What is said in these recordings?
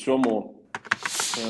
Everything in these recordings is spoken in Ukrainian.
цьому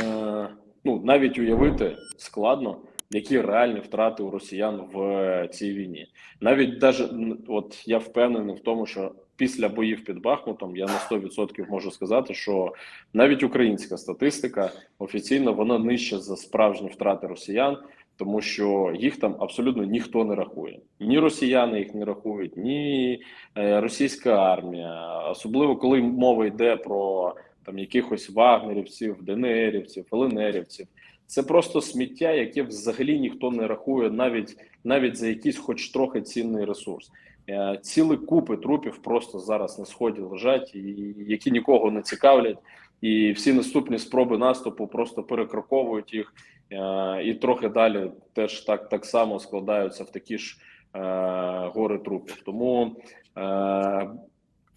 е, ну навіть уявити складно, які реальні втрати у росіян в е, цій війні. Навіть даже от я впевнений в тому, що після боїв під Бахмутом я на 100% можу сказати, що навіть українська статистика офіційно вона нижча за справжні втрати росіян, тому що їх там абсолютно ніхто не рахує. Ні росіяни їх не рахують, ні е, російська армія, особливо коли мова йде про там якихось вагнерівців, ДНРівців, ЛНРівців. Це просто сміття, яке взагалі ніхто не рахує, навіть навіть за якийсь, хоч трохи цінний ресурс. Е, Ціли купи трупів просто зараз на сході лежать, і які нікого не цікавлять, і всі наступні спроби наступу просто перекроковують їх, е, і трохи далі теж так, так само складаються в такі ж е, гори трупів. Тому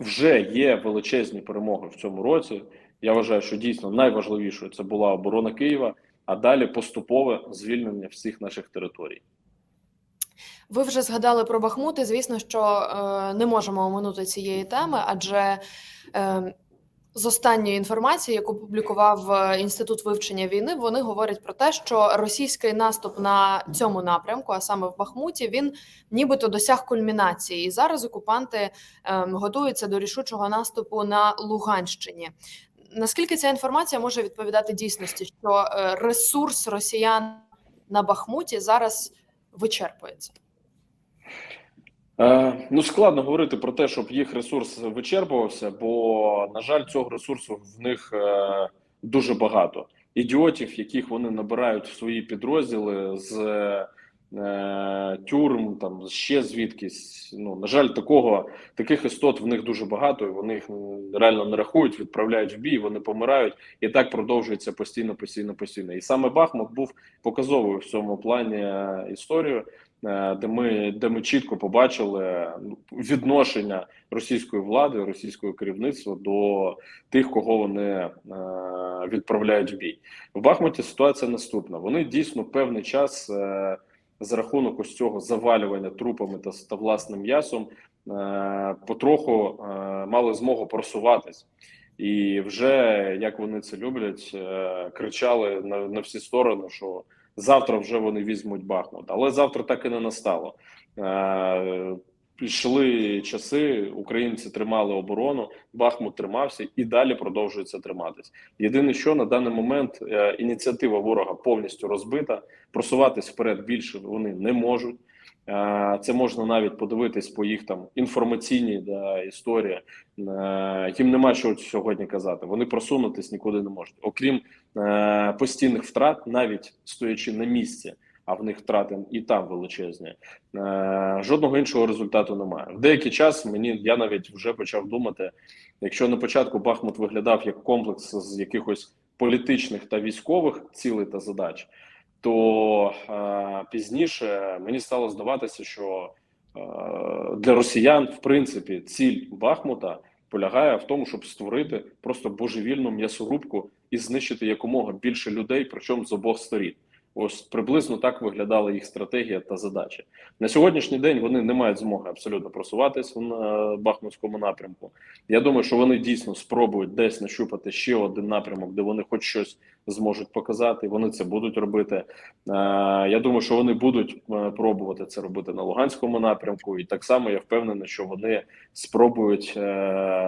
вже є величезні перемоги в цьому році. Я вважаю, що дійсно найважливішою це була оборона Києва, а далі поступове звільнення всіх наших територій. Ви вже згадали про Бахмут, і звісно, що е, не можемо оминути цієї теми, адже е, з останньої інформації, яку публікував е, інститут вивчення війни, вони говорять про те, що російський наступ на цьому напрямку, а саме в Бахмуті, він нібито досяг кульмінації, і зараз окупанти е, готуються до рішучого наступу на Луганщині. Наскільки ця інформація може відповідати дійсності, що е, ресурс росіян на Бахмуті зараз вичерпується? Е, ну складно говорити про те, щоб їх ресурс вичерпувався, бо на жаль, цього ресурсу в них е, дуже багато. Ідіотів, яких вони набирають в свої підрозділи з е, тюрм, там ще звідкись. Ну на жаль, такого таких істот в них дуже багато, вони їх реально не рахують, відправляють в бій, вони помирають, і так продовжується постійно, постійно, постійно. І саме Бахмут був показовою в цьому плані е, історію. Е, де ми де ми чітко побачили ну, відношення російської влади, російського керівництва до тих, кого вони е, відправляють в бій в Бахмуті. Ситуація наступна: вони дійсно певний час е, за рахунок ось цього завалювання трупами та, та власним м'ясом е, потроху е, мали змогу просуватись. І вже як вони це люблять, е, кричали на, на всі сторони, що завтра вже вони візьмуть Бахмут. Але завтра так і не настало. Пішли часи, українці тримали оборону, Бахмут тримався і далі продовжується триматись. Єдине, що на даний момент е, ініціатива ворога повністю розбита, просуватись вперед більше вони не можуть. Е, Це можна навіть подивитись по їх там інформаційній да, історії. Е, Їм нема чого сьогодні казати. Вони просунутись нікуди не можуть, окрім е, постійних втрат, навіть стоячи на місці. А в них втрати і там величезні. Е, жодного іншого результату немає. В деякий час мені я навіть вже почав думати, якщо на початку Бахмут виглядав як комплекс з якихось політичних та військових цілей та задач, то е, пізніше мені стало здаватися, що е, для росіян, в принципі, ціль Бахмута полягає в тому, щоб створити просто божевільну м'ясорубку і знищити якомога більше людей, причому з обох сторін. Ось приблизно так виглядала їх стратегія та задача. На сьогоднішній день вони не мають змоги абсолютно просуватись на Бахмутському напрямку. Я думаю, що вони дійсно спробують десь нащупати ще один напрямок, де вони хоч щось зможуть показати. Вони це будуть робити. Е, Я думаю, що вони будуть е, пробувати це робити на Луганському напрямку, і так само я впевнений, що вони спробують е,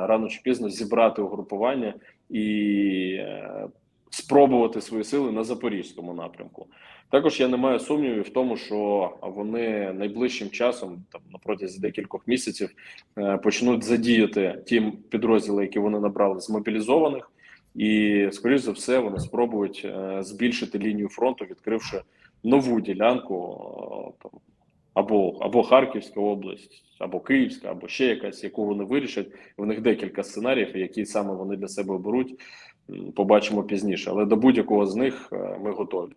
рано чи пізно зібрати угрупування і е, спробувати свої сили на запорізькому напрямку. Також я не маю сумнівів в тому, що вони найближчим часом, там на протязі декількох місяців, е, почнуть задіяти ті підрозділи, які вони набрали з мобілізованих, і скоріш за все вони спробують е, збільшити лінію фронту, відкривши нову ділянку е, там. Або або Харківська область, або Київська, або ще якась, яку вони вирішать. В них декілька сценаріїв, які саме вони для себе оберуть побачимо пізніше. Але до будь-якого з них е, ми готові.